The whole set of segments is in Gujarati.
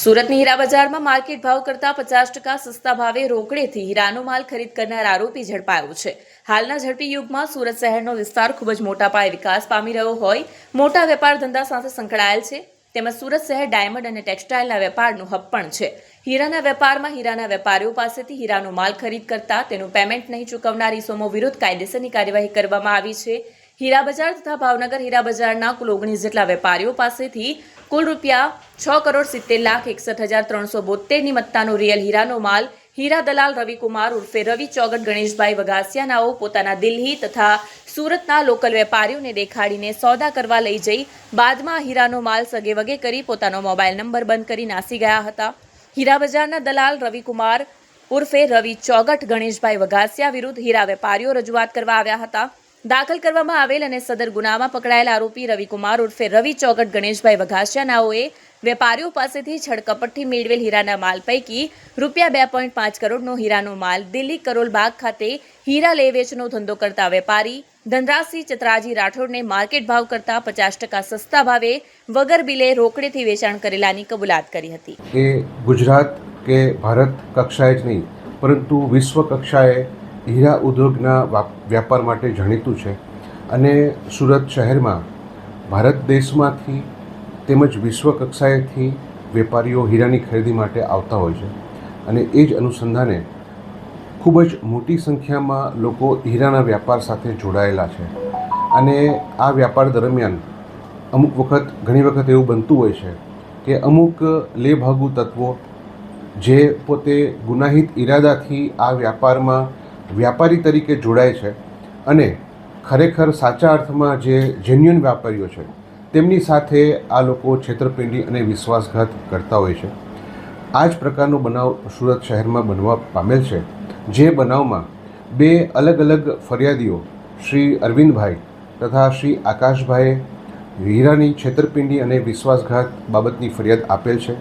સુરતની હીરા બજારમાં માર્કેટ ભાવ કરતાં પચાસ ટકા સસ્તા ભાવે રોકડેથી હીરાનો માલ ખરીદ કરનાર આરોપી ઝડપાયો છે. હાલના ઝડપી યુગમાં સુરત શહેરનો વિસ્તાર ખૂબ જ મોટા પાયે વિકાસ પામી રહ્યો હોય. મોટા વેપાર ધંધા સાથે સંકળાયેલ છે. તેમજ સુરત શહેર ડાયમંડ અને ટેક્સટાઇલના વેપારનું હબ પણ છે. હીરાના વેપારમાં હીરાના વેપારીઓ પાસેથી હીરાનો માલ ખરીદ કરતા તેનું પેમેન્ટ નહીં ચૂકવનાર ઇસમો વિરુદ્ધ કાયદેસરની કાર્યવાહી કરવામાં આવી છે. હીરા બજાર તથા ભાવનગર હીરા બજારના કુલ ઓગણીસ જેટલા વેપારીઓ પાસેથી કુલ રૂપિયા છ કરોડ સિત્તેર લાખ એકસઠ હજાર ત્રણસો બોતેરની મત્તાનો રિયલ હીરાનો માલ હીરા દલાલ રવિકુમાર ઉર્ફે રવિ ચોગટ ગણેશભાઈ વઘાસિયાનાઓ પોતાના દિલ્હી તથા સુરતના લોકલ વેપારીઓને દેખાડીને સોદા કરવા લઈ જઈ બાદમાં હીરાનો માલ સગે વગે કરી પોતાનો મોબાઈલ નંબર બંધ કરી નાસી ગયા હતા. હીરા બજારના દલાલ રવિકુમાર ઉર્ફે રવિ ચોગટ ગણેશભાઈ વઘાસિયા વિરુદ્ધ હીરા વેપારીઓ રજૂઆત કરવા આવ્યા હતા. દાખલ કરવામાં આવેલ અને સદર ગુનામાં પકડાયેલ આરોપી રવિકુમાર ઉર્ફે રવિ ચોગટ ગણેશભાઈ વઘાસિયાનાઓએ વેપારીઓ પાસેથી છડકપટથી મેળવેલ હીરાના માલ પૈકી રૂપિયા બે પોઈન્ટ પાંચ કરોડનો હીરાનો માલ દિલ્હી કરોલ બાગ ખાતે હીરા લે વેચનો ધંધો કરતા વેપારી ધનરાજસિંહ ચતરાજી રાઠોડને માર્કેટ ભાવ કરતા પચાસ ટકા સસ્તા ભાવે વગર બિલે રોકડેથી વેચાણ કરેલાની કબૂલાત કરી હતી. એ ગુજરાત કે ભારત કક્ષાએ જ નહીં, પરંતુ વિશ્વ કક્ષાએ હીરા ઉદ્યોગના વ્યાપાર માટે જાણીતું છે અને સુરત શહેરમાં ભારત દેશમાંથી તેમજ વિશ્વ કક્ષાએથી વેપારીઓ હીરાની ખરીદી માટે આવતા હોય છે અને એ જ અનુસંધાને ખૂબ જ મોટી સંખ્યામાં લોકો હીરાના વ્યાપાર સાથે જોડાયેલા છે અને આ વ્યાપાર દરમિયાન અમુક વખત, ઘણી વખત એવું બનતું હોય છે કે અમુક લેભાગુ તત્વો જે પોતે ગુનાહિત ઈરાદાથી આ વ્યાપારમાં વ્યાપારી તરીકે જોડાય છે અને ખરેખર સાચા અર્થમાં જે જેન્યુઅન વ્યાપારીઓ છે, તેમની સાથે આ લોકો છેતરપિંડી અને વિશ્વાસઘાત કરતા હોય છે. આ જ પ્રકારનો બનાવ સુરત શહેરમાં બનવા પામેલ છે, જે બનાવમાં બે અલગ અલગ ફરિયાદીઓ, શ્રી અરવિંદભાઈ તથા શ્રી આકાશભાઈએ હીરાની છેતરપિંડી અને વિશ્વાસઘાત બાબતની ફરિયાદ આપેલ છે.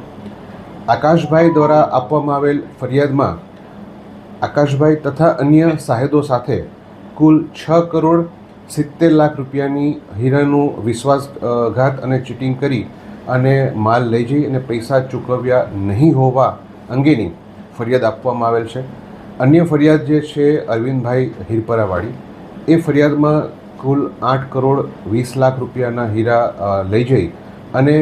આકાશભાઈ દ્વારા આપવામાં આવેલ ફરિયાદમાં આકાશભાઈ તથા અન્ય સાહેદો સાથે કુલ છ કરોડ સિત્તેર લાખ રૂપિયાની હીરાનું વિશ્વાસઘાત અને ચીટિંગ કરી અને માલ લઈ જઈ અને પૈસા ચૂકવ્યા નહીં હોવા અંગેની ફરિયાદ આપવામાં આવેલ છે. અન્ય ફરિયાદ જે છે અરવિંદભાઈ હિરપરાવાળી, એ ફરિયાદમાં કુલ આઠ કરોડ વીસ લાખ રૂપિયાના હીરા લઈ જઈ અને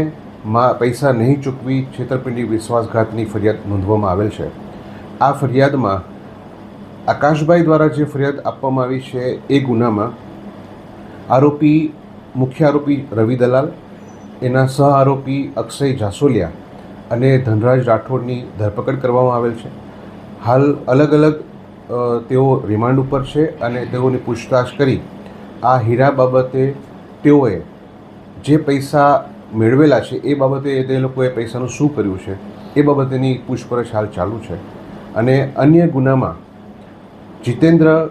મા, પૈસા નહીં ચૂકવી છેતરપિંડી વિશ્વાસઘાતની ફરિયાદ નોંધવામાં આવેલ છે. આ ફરિયાદમાં આકાશભાઈ દ્વારા જે ફરિયાદ આપવામાં આવી છે એ ગુનામાં આરોપી, મુખ્ય આરોપી રવિ દલાલ, એના સહ આરોપી અક્ષય જાસોલિયા અને ધનરાજ રાઠોડની ધરપકડ કરવામાં આવેલ છે. હાલ અલગ અલગ તેઓ રિમાન્ડ ઉપર છે અને તેઓની પૂછતાછ કરી આ હીરા બાબતે તેઓએ જે પૈસા મેળવેલા છે એ બાબતે તે લોકોએ પૈસાનું શું કર્યું છે એ બાબતેની પૂછપરછ હાલ ચાલુ છે. અને અન્ય ગુનામાં જીતેન્દ્ર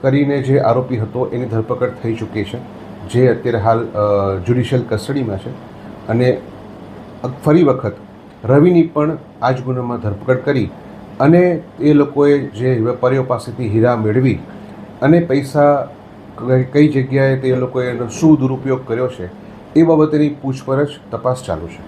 કરીને જે આરોપી હતો, એની ધરપકડ થઈ ચૂકી છે, જે અત્યારે હાલ જ્યુડિશિયલ કસ્ટડીમાં છે. અને ફરી વખત રવિની પણ આ જ ગુનામાં ધરપકડ કરી અને એ લોકોએ જે વેપારીઓ પાસેથી હીરા મેળવી અને પૈસા કઈ- જગ્યાએ તે લોકોએ એનો શું દુરુપયોગ કર્યો છે, એ બાબતેની પૂછપરછ તપાસ ચાલુ છે.